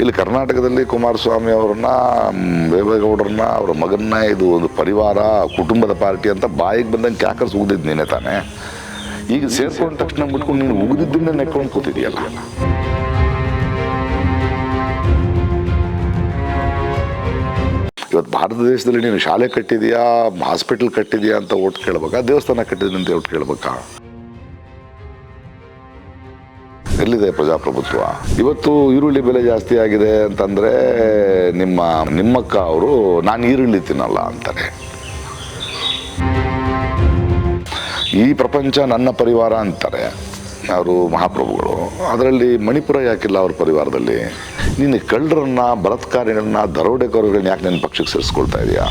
ಇಲ್ಲಿ ಕರ್ನಾಟಕದಲ್ಲಿ ಕುಮಾರಸ್ವಾಮಿ ಅವರನ್ನ ದೇವೇಗೌಡರನ್ನ ಅವರ ಮಗನ್ನ ಇದು ಒಂದು ಪರಿವಾರ, ಕುಟುಂಬದ ಪಾರ್ಟಿ ಅಂತ ಬಾಯಿಗೆ ಬಂದಂಗೆ ಕ್ಯಾಕರ್ಸ್ ಉಗಿದಿದ್ದು ನೀನೆ ತಾನೆ. ಈಗ ಸೇರ್ಕೊಂಡ ತಕ್ಷಣ ಬಿಟ್ಕೊಂಡು ನೀನು ಉಗಿದಿದ್ದನ್ನೇ ನೆಕ್ಕೊಂಡು ಕೂತಿದೆಯಲ್ಲ ಇವತ್ತು ಭಾರತ ದೇಶದಲ್ಲಿ ನೀನು ಶಾಲೆ ಕಟ್ಟಿದೀಯಾ ಹಾಸ್ಪಿಟಲ್ ಕಟ್ಟಿದೀಯಾ ಅಂತ ಓಟ್ ಕೇಳ್ಬೇಕಾ, ದೇವಸ್ಥಾನ ಕಟ್ಟಿದ್ದೀನಿ ಅಂತ ಓಟ್ ಕೇಳ್ಬೇಕಾ? ಎಲ್ಲಿದೆ ಪ್ರಜಾಪ್ರಭುತ್ವ. ಇವತ್ತು ಈರುಳ್ಳಿ ಬೆಲೆ ಜಾಸ್ತಿ ಆಗಿದೆ ಅಂತಂದ್ರೆ ನಿಮ್ಮ ನಿಮ್ಮಕ್ಕ ಅವರು, ನಾನು ಈರುಳ್ಳಿ ತಿನ್ನಲ್ಲ ಅಂತಾರೆ. ಈ ಪ್ರಪಂಚ ನನ್ನ ಪರಿವಾರ ಅಂತಾರೆ ಅವರು ಮಹಾಪ್ರಭುಗಳು. ಅದರಲ್ಲಿ ಮಣಿಪುರ ಯಾಕಿಲ್ಲ ಅವ್ರ ಪರಿವಾರದಲ್ಲಿ? ನೀನು ಕಳ್ಳರನ್ನ, ಬಲತ್ಕಾರಿಗಳನ್ನ, ದರೋಡೆಕೋರಗಳನ್ನ ಯಾಕೆ ನನ್ನ ಪಕ್ಷಕ್ಕೆ ಸೇರಿಸ್ಕೊಳ್ತಾ ಇದೆಯಾ?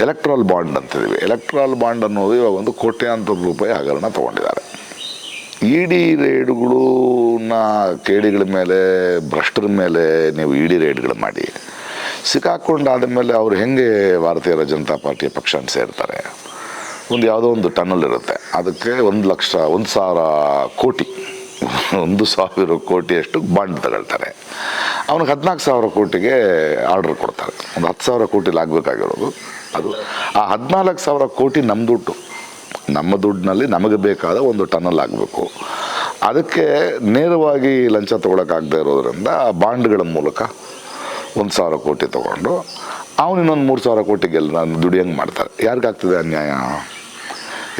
ಎಲೆಕ್ಟ್ರಾಲ್ ಬಾಂಡ್ ಅಂತಿದ್ದೀವಿ ಎಲೆಕ್ಟ್ರಾಲ್ ಬಾಂಡ್ ಅನ್ನೋದು ಇವಾಗ ಒಂದು ಕೋಟ್ಯಾಂತರ ರೂಪಾಯಿ ಹಗರಣ ತಗೊಂಡಿದ್ದಾರೆ. ಇಡಿ ರೇಡ್ಗಳನ್ನ ಕೇಡಿಗಳ ಮೇಲೆ, ಭ್ರಷ್ಟರ ಮೇಲೆ ನೀವು ಇಡಿ ರೇಡ್ಗಳು ಮಾಡಿ. ಸಿಕ್ಕಾಕೊಂಡಾದ ಮೇಲೆ ಅವ್ರು ಹೆಂಗೆ ಭಾರತೀಯ ಜನತಾ ಪಾರ್ಟಿಯ ಪಕ್ಷ ಸೇರ್ತಾರೆ? ಒಂದು ಯಾವುದೋ ಒಂದು ಟನಲ್ ಇರುತ್ತೆ. ಅದಕ್ಕೆ ಒಂದು ಲಕ್ಷ, ಒಂದು ಸಾವಿರ ಕೋಟಿ, ಒಂದು ಸಾವಿರ ಕೋಟಿಯಷ್ಟು ಬಾಂಡ್ ತಗೊಳ್ತಾರೆ. ಅವನಿಗೆ ಹದಿನಾಲ್ಕು ಸಾವಿರ ಕೋಟಿಗೆ ಆರ್ಡರ್ ಕೊಡ್ತಾರೆ. ಒಂದು ಹತ್ತು ಸಾವಿರ ಕೋಟಿಲಿ ಆಗಬೇಕಾಗಿರೋದು ಅದು ಆ ಹದಿನಾಲ್ಕು ಸಾವಿರ ಕೋಟಿ ನಮ್ಮ ದುಡ್ಡು. ನಮ್ಮ ದುಡ್ಡಿನಲ್ಲಿ ನಮಗೆ ಬೇಕಾದ ಒಂದು ಟನಲ್ ಆಗಬೇಕು. ಅದಕ್ಕೆ ನೇರವಾಗಿ ಲಂಚ ತೊಗೊಳಕ್ಕಾಗದೇ ಇರೋದ್ರಿಂದ ಬಾಂಡ್ಗಳ ಮೂಲಕ ಒಂದು ಸಾವಿರ ಕೋಟಿ ತೊಗೊಂಡು ಅವನು ಇನ್ನೊಂದು ಮೂರು ಸಾವಿರ ಕೋಟಿಗೆಲ್ಲ ನಾನು ದುಡಿಯಂಗೆ ಮಾಡ್ತಾರೆ? ಯಾರಿಗಾಗ್ತದೆ ಅನ್ಯಾಯ?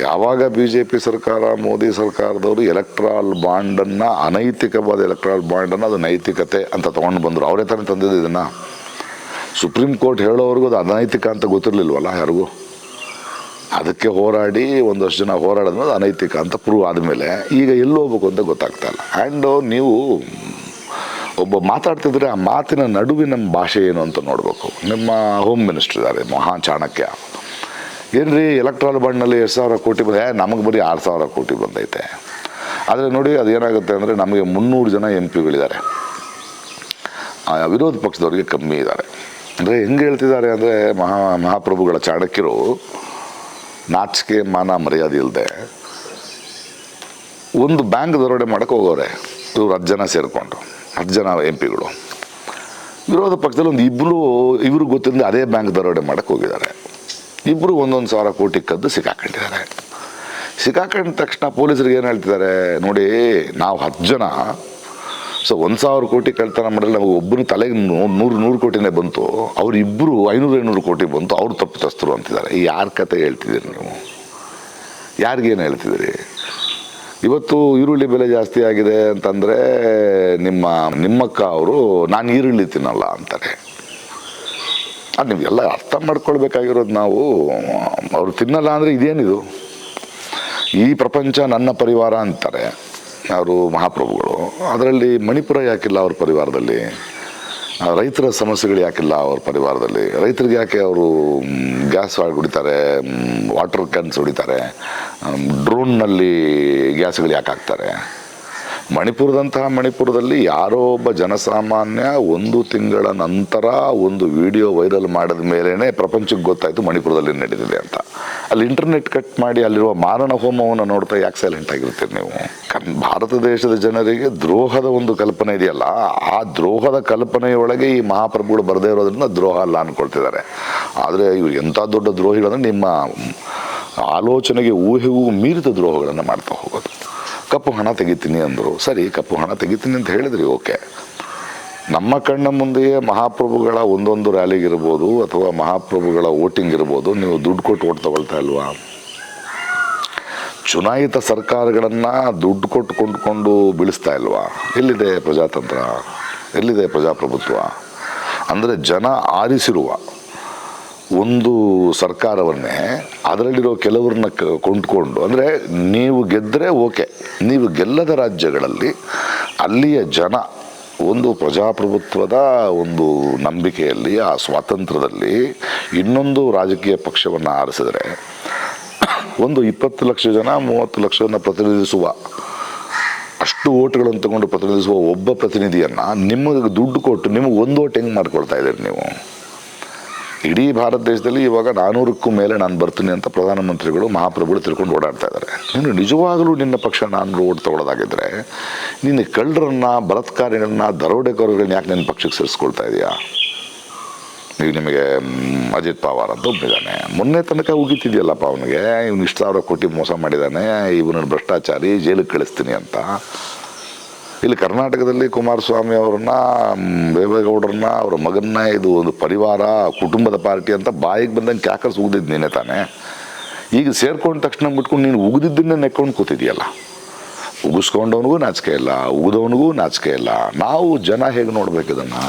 ಯಾವಾಗ ಬಿ ಜೆ ಪಿ ಸರ್ಕಾರ, ಮೋದಿ ಸರ್ಕಾರದವರು ಎಲೆಕ್ಟ್ರಾಲ್ ಬಾಂಡನ್ನು, ಅನೈತಿಕವಾದ ಎಲೆಕ್ಟ್ರಾಲ್ ಬಾಂಡನ್ನು, ಅದು ನೈತಿಕತೆ ಅಂತ ತೊಗೊಂಡು ಬಂದರು. ಅವರೇ ತಾನೇ ತಂದಿದ್ದು ಇದನ್ನು. ಸುಪ್ರೀಂ ಕೋರ್ಟ್ ಹೇಳೋವರೆಗೂ ಅದು ಅನೈತಿಕ ಅಂತ ಗೊತ್ತಿರಲಿಲ್ವಲ್ಲ ಯಾರಿಗೂ? ಅದಕ್ಕೆ ಹೋರಾಡಿ ಒಂದಷ್ಟು ಜನ ಹೋರಾಡಿದ್ಮೇಲೆ ಅನೈತಿಕ ಅಂತ ಪ್ರೂವ್ ಆದಮೇಲೆ ಈಗ ಎಲ್ಲಿ ಹೋಗ್ಬೇಕು ಅಂತ ಗೊತ್ತಾಗ್ತಾ ಇಲ್ಲ. ಆ್ಯಂಡ್ ನೀವು ಒಬ್ಬ ಮಾತಾಡ್ತಿದ್ರೆ ಆ ಮಾತಿನ ನಡುವಿನ ಭಾಷೆ ಏನು ಅಂತ ನೋಡಬೇಕು. ನಿಮ್ಮ ಹೋಮ್ ಮಿನಿಸ್ಟರ್ ಇದ್ದಾರೆ ಮಹಾ ಚಾಣಕ್ಯ. ಏನ್ರಿ ಎಲೆಕ್ಟ್ರಾಲ್ ಬಾಂಡ್ನಲ್ಲಿ ಎರಡು ಸಾವಿರ ಕೋಟಿ ಬಂದ ನಮಗೆ ಬರೀ ಆರು ಸಾವಿರ ಕೋಟಿ ಬಂದೈತೆ. ಆದರೆ ನೋಡಿ ಅದು ಏನಾಗುತ್ತೆ ಅಂದರೆ ನಮಗೆ ಮುನ್ನೂರು ಜನ ಎಂ ಪಿಗಳಿದ್ದಾರೆ ವಿರೋಧ ಪಕ್ಷದವರಿಗೆ ಕಮ್ಮಿ ಇದ್ದಾರೆ. ಅಂದರೆ ಹೆಂಗೆ ಹೇಳ್ತಿದ್ದಾರೆ ಅಂದರೆ ಮಹಾ ಮಹಾಪ್ರಭುಗಳ ಚಾಣಕ್ಯರು, ನಾಚಿಕೆ ಮಾನ ಮರ್ಯಾದೆ ಇಲ್ಲದೆ ಒಂದು ಬ್ಯಾಂಕ್ ದರೋಡೆ ಮಾಡೋಕ್ಕೆ ಹೋಗೋರೆ, ಇವ್ರು ಹತ್ತು ಜನ ಸೇರಿಕೊಂಡು, ಹತ್ತು ಜನ ಎಂ ಪಿಗಳು ವಿರೋಧ ಪಕ್ಷದಲ್ಲಿ ಒಂದು ಇಬ್ಬರು ಇವರು ಗೊತ್ತಿಲ್ಲದೆ ಅದೇ ಬ್ಯಾಂಕ್ ದರೋಡೆ ಮಾಡಕ್ಕೆ ಹೋಗಿದ್ದಾರೆ. ಇಬ್ಬರು ಒಂದೊಂದು ಸಾವಿರ ಕೋಟಿ ಕದ್ದು ಸಿಕ್ಕಾಕೊಂಡಿದ್ದಾರೆ. ಸಿಕ್ಕಾಕೊಂಡ ತಕ್ಷಣ ಪೊಲೀಸರಿಗೆ ಏನು ಹೇಳ್ತಿದ್ದಾರೆ, ನೋಡಿ, ನಾವು ಹತ್ತು ಜನ ಸೊ ಒಂದು ಸಾವಿರ ಕೋಟಿ ಕಳ್ತನ ಮಾಡಿದ್ರೆ ನಮಗೆ ಒಬ್ಬರು ತಲೆಗೆ ನೂರು ನೂರು ಕೋಟಿನೇ ಬಂತು. ಅವರಿಬ್ಬರು ಐನೂರು ಐನೂರು ಕೋಟಿ ಬಂತು. ಅವ್ರು ತಪ್ಪಿತಸ್ಥರು ಅಂತಿದ್ದಾರೆ. ಯಾರ ಕತೆ ಹೇಳ್ತಿದ್ದೀರಿ ನೀವು? ಯಾರಿಗೇನು ಹೇಳ್ತಿದ್ದೀರಿ? ಇವತ್ತು ಈರುಳ್ಳಿ ಬೆಲೆ ಜಾಸ್ತಿ ಆಗಿದೆ ಅಂತಂದರೆ ನಿಮ್ಮ, ನಿಮ್ಮಕ್ಕ ಅವರು, ನಾನು ಈರುಳ್ಳಿ ತಿನ್ನಲ್ಲ ಅಂತಾರೆ. ಅದು ನೀವೆಲ್ಲ ಅರ್ಥ ಮಾಡ್ಕೊಳ್ಬೇಕಾಗಿರೋದು ನಾವು. ಅವರು ತಿನ್ನಲ್ಲ ಅಂದರೆ ಇದೇನಿದು? ಈ ಪ್ರಪಂಚ ನನ್ನ ಪರಿವಾರ ಅಂತಾರೆ. ಅವರು ಮಹಾಪ್ರಭುಗಳು? ಅದರಲ್ಲಿ ಮಣಿಪುರ ಯಾಕಿಲ್ಲ ಅವ್ರ ಪರಿವಾರದಲ್ಲಿ? ರೈತರ ಸಮಸ್ಯೆಗಳು ಯಾಕಿಲ್ಲ ಅವ್ರ ಪರಿವಾರದಲ್ಲಿ? ರೈತರಿಗೆ ಯಾಕೆ ಅವರು ಗ್ಯಾಸ್ ಹೊಡಿತಾರೆ ವಾಟರ್ ಕ್ಯಾನ್ಸ್ ಹೊಡಿತಾರೆ ಡ್ರೋನ್ನಲ್ಲಿ ಗ್ಯಾಸ್ಗಳು ಯಾಕೆ ಹಾಕ್ತಾರೆ? ಮಣಿಪುರದಂತಹ ಮಣಿಪುರದಲ್ಲಿ ಯಾರೋ ಒಬ್ಬ ಜನಸಾಮಾನ್ಯ ಒಂದು ತಿಂಗಳ ನಂತರ ಒಂದು ವಿಡಿಯೋ ವೈರಲ್ ಮಾಡಿದ ಮೇಲೇ ಪ್ರಪಂಚಕ್ಕೆ ಗೊತ್ತಾಯಿತು ಮಣಿಪುರದಲ್ಲಿ ನಡೀತಿದೆ ಅಂತ. ಅಲ್ಲಿ ಇಂಟರ್ನೆಟ್ ಕಟ್ ಮಾಡಿ ಅಲ್ಲಿರುವ ಮಾರಣ ಹೋಮವನ್ನು ನೋಡ್ತಾ ಯಾಕೆ ಸೈಲೆಂಟ್ ಆಗಿರ್ತೀರಿ ನೀವು? ಭಾರತ ದೇಶದ ಜನರಿಗೆ ದ್ರೋಹದ ಒಂದು ಕಲ್ಪನೆ ಇದೆಯಲ್ಲ, ಆ ದ್ರೋಹದ ಕಲ್ಪನೆಯೊಳಗೆ ಈ ಮಹಾಪ್ರಭುಗಳು ಬರದೇ ಇರೋದ್ರಿಂದ ದ್ರೋಹ ಅಲ್ಲ ಅನ್ಕೊಳ್ತಿದ್ದಾರೆ. ಆದರೆ ಇವು ಎಂಥ ದೊಡ್ಡ ದ್ರೋಹಿಗಳನ್ನು ನಿಮ್ಮ ಆಲೋಚನೆಗೆ ಊಹೆಗೂ ಮೀರಿದ ದ್ರೋಹಗಳನ್ನು ಮಾಡ್ತಾ ಹೋಗೋದು. ಕಪ್ಪು ಹಣ ತೆಗಿತೀನಿ ಅಂದರು. ಸರಿ, ಕಪ್ಪು ಹಣ ತೆಗಿತೀನಿ ಅಂತ ಹೇಳಿದ್ರಿ ಓಕೆ ನಮ್ಮ ಕಣ್ಣ ಮುಂದೆಯೇ ಮಹಾಪ್ರಭುಗಳ ಒಂದೊಂದು ರ್ಯಾಲಿಗೆ ಇರ್ಬೋದು ಅಥವಾ ಮಹಾಪ್ರಭುಗಳ ವೋಟಿಂಗ್ ಇರ್ಬೋದು, ನೀವು ದುಡ್ಡು ಕೊಟ್ಟು ಓಟ್ ತಗೊಳ್ತಾ ಇಲ್ವಾ? ಚುನಾಯಿತ ಸರ್ಕಾರಗಳನ್ನು ದುಡ್ಡು ಕೊಟ್ಟು ಕೊಂಡ್ಕೊಂಡು ಬೀಳಿಸ್ತಾ ಇಲ್ವಾ? ಎಲ್ಲಿದೆ ಪ್ರಜಾತಂತ್ರ? ಎಲ್ಲಿದೆ ಪ್ರಜಾಪ್ರಭುತ್ವ? ಅಂದರೆ ಜನ ಆರಿಸಿರುವ ಒಂದು ಸರ್ಕಾರವನ್ನೇ ಅದರಲ್ಲಿರೋ ಕೆಲವ್ರನ್ನ ಕೊಂಡ್ಕೊಂಡು, ಅಂದರೆ ನೀವು ಗೆದ್ದರೆ ಓಕೆ ನೀವು ಗೆಲ್ಲದ ರಾಜ್ಯಗಳಲ್ಲಿ ಅಲ್ಲಿಯ ಜನ ಒಂದು ಪ್ರಜಾಪ್ರಭುತ್ವದ ಒಂದು ನಂಬಿಕೆಯಲ್ಲಿ, ಆ ಸ್ವಾತಂತ್ರ್ಯದಲ್ಲಿ ಇನ್ನೊಂದು ರಾಜಕೀಯ ಪಕ್ಷವನ್ನು ಆರಿಸಿದರೆ, ಒಂದು ಇಪ್ಪತ್ತು ಲಕ್ಷ ಜನ, ಮೂವತ್ತು ಲಕ್ಷ ಜನ ಪ್ರತಿನಿಧಿಸುವ, ಅಷ್ಟು ಓಟ್ಗಳನ್ನು ತಗೊಂಡು ಪ್ರತಿನಿಧಿಸುವ ಒಬ್ಬ ಪ್ರತಿನಿಧಿಯನ್ನು ನಿಮಗೆ ದುಡ್ಡು ಕೊಟ್ಟು ನಿಮಗೆ ಒಂದು ಓಟ್ ಹೆಂಗೆ ಮಾಡ್ಕೊಳ್ತಾ ಇದ್ದೀರಿ ನೀವು? ಇಡೀ ಭಾರತ ದೇಶದಲ್ಲಿ ಇವಾಗ ನಾನೂರಕ್ಕೂ ಮೇಲೆ ನಾನು ಬರ್ತೀನಿ ಅಂತ ಪ್ರಧಾನಮಂತ್ರಿಗಳು, ಮಹಾಪ್ರಭುಗಳು ತಿಳ್ಕೊಂಡು ಓಡಾಡ್ತಾ ಇದ್ದಾರೆ. ನೀನು ನಿಜವಾಗಲೂ ನಿನ್ನ ಪಕ್ಷ ನಾನು ಓಟ್ ತಗೊಳ್ಳೋದಾಗಿದ್ದರೆ ನಿನ್ನ ಕಳ್ಳರನ್ನ ಬಲತ್ಕಾರಿಗಳನ್ನ ದರೋಡೆಕೋರಗಳನ್ನ ಯಾಕೆ ನಿನ್ನ ಪಕ್ಷಕ್ಕೆ ಸೇರಿಸ್ಕೊಳ್ತಾ ಇದೆಯಾ? ಈಗ ನಿಮಗೆ ಅಜಿತ್ ಪವಾರ್ ಅಂತ ಒಬ್ಬಿದ್ದಾನೆ ಮೊನ್ನೆ ತನಕ ಉಗಿತಿದೆಯಲ್ಲಪ್ಪ ಅವನಿಗೆ, ಇವನು ಇಷ್ಟು ಸಾವಿರ ಕೋಟಿ ಮೋಸ ಮಾಡಿದ್ದಾನೆ, ಇವನನ್ನು ಭ್ರಷ್ಟಾಚಾರಿ, ಜೈಲಿಗೆ ಕಳಿಸ್ತೀನಿ ಅಂತ. ಇಲ್ಲಿ ಕರ್ನಾಟಕದಲ್ಲಿ ಕುಮಾರಸ್ವಾಮಿ ಅವ್ರನ್ನ ದೇವೇಗೌಡರನ್ನ ಅವರ ಮಗನ್ನ, ಇದು ಒಂದು ಪರಿವಾರ, ಕುಟುಂಬದ ಪಾರ್ಟಿ ಅಂತ ಬಾಯಿಗೆ ಬಂದಂಗೆ ಕ್ಯಾಕರ್ಸ್ ಉಗ್ದಿದ್ದು ನೀನೆ ತಾನೆ. ಈಗ ಸೇರ್ಕೊಂಡ ತಕ್ಷಣ ಬಿಟ್ಕೊಂಡು ನೀನು ಉಗಿದಿದ್ದನ್ನೇ ನೆಕ್ಕೊಂಡು ಕೂತಿದೆಯಲ್ಲ ಉಗಿಸ್ಕೊಂಡವನಿಗೂ ನಾಚಿಕೆ ಇಲ್ಲ, ಉಗಿದವನಿಗೂ ನಾಚಿಕೆ ಇಲ್ಲ. ನಾವು ಜನ ಹೇಗೆ ನೋಡ್ಬೇಕು ಇದನ್ನು?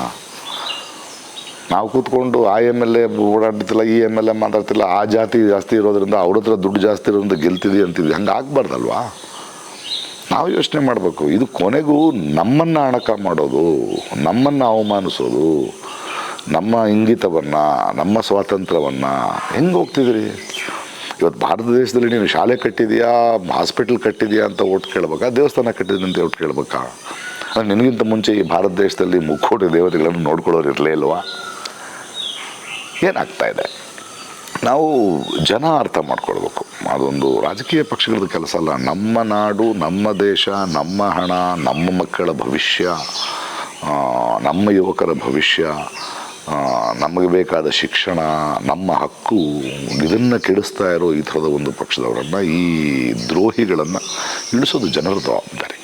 ನಾವು ಕೂತ್ಕೊಂಡು ಆ ಎಂ ಎಲ್ ಎ ಓಡಾಡ್ತಿಲ್ಲ, ಈ ಎಂ ಎಲ್ ಎ ಮಾತಾಡ್ತಿಲ್ಲ, ಆ ಜಾತಿ ಜಾಸ್ತಿ ಇರೋದ್ರಿಂದ ಅವ್ರ ಹತ್ರ ದುಡ್ಡು ಜಾಸ್ತಿ ಇರೋದ್ರಿಂದ ಗೆಲ್ತಿದ್ವಿ ಅಂತಿದ್ವಿ ಹಂಗೆ ಆಗ್ಬಾರ್ದಲ್ವಾ ನಾವು ಯೋಚನೆ ಮಾಡಬೇಕು. ಇದು ಕೊನೆಗೂ ನಮ್ಮನ್ನು ಅಣಕ ಮಾಡೋದು, ನಮ್ಮನ್ನು ಅವಮಾನಿಸೋದು, ನಮ್ಮ ಇಂಗಿತವನ್ನು, ನಮ್ಮ ಸ್ವಾತಂತ್ರ್ಯವನ್ನು ಹೆಂಗೆ ಹೋಗ್ತಿದ್ರಿ? ಇವತ್ತು ಭಾರತ ದೇಶದಲ್ಲಿ ನೀನು ಶಾಲೆ ಕಟ್ಟಿದೆಯಾ, ಹಾಸ್ಪಿಟಲ್ ಕಟ್ಟಿದೆಯಾ ಅಂತ ಓಟ್ ಕೇಳ್ಬೇಕಾ? ದೇವಸ್ಥಾನ ಕಟ್ಟಿದ್ದೀನಿ ಅಂತ ಓಟ್ ಕೇಳ್ಬೇಕಾ? ಅಂದ್ರೆ ನಿನಗಿಂತ ಮುಂಚೆ ಈ ಭಾರತ ದೇಶದಲ್ಲಿ ಮುಕ್ಕೋಟಿ ದೇವತೆಗಳನ್ನು ನೋಡ್ಕೊಳ್ಳೋರು ಇರಲೇ ಇಲ್ವಾ? ಏನಾಗ್ತಾ ಇದೆ? ನಾವು ಜನ ಅರ್ಥ ಮಾಡ್ಕೊಳ್ಬೇಕು. ಅದೊಂದು ರಾಜಕೀಯ ಪಕ್ಷಗಳದ್ದು ಕೆಲಸ ಅಲ್ಲ. ನಮ್ಮ ನಾಡು, ನಮ್ಮ ದೇಶ, ನಮ್ಮ ಹಣ, ನಮ್ಮ ಮಕ್ಕಳ ಭವಿಷ್ಯ ನಮ್ಮ ಯುವಕರ ಭವಿಷ್ಯ ನಮಗೆ ಬೇಕಾದ ಶಿಕ್ಷಣ, ನಮ್ಮ ಹಕ್ಕು, ಇದನ್ನು ಕೆಡಿಸ್ತಾ ಇರೋ ಈ ಥರದ ಒಂದು ಪಕ್ಷದವರನ್ನು, ಈ ದ್ರೋಹಿಗಳನ್ನು ಇಳಿಸೋದು ಜನರ ಜವಾಬ್ದಾರಿ.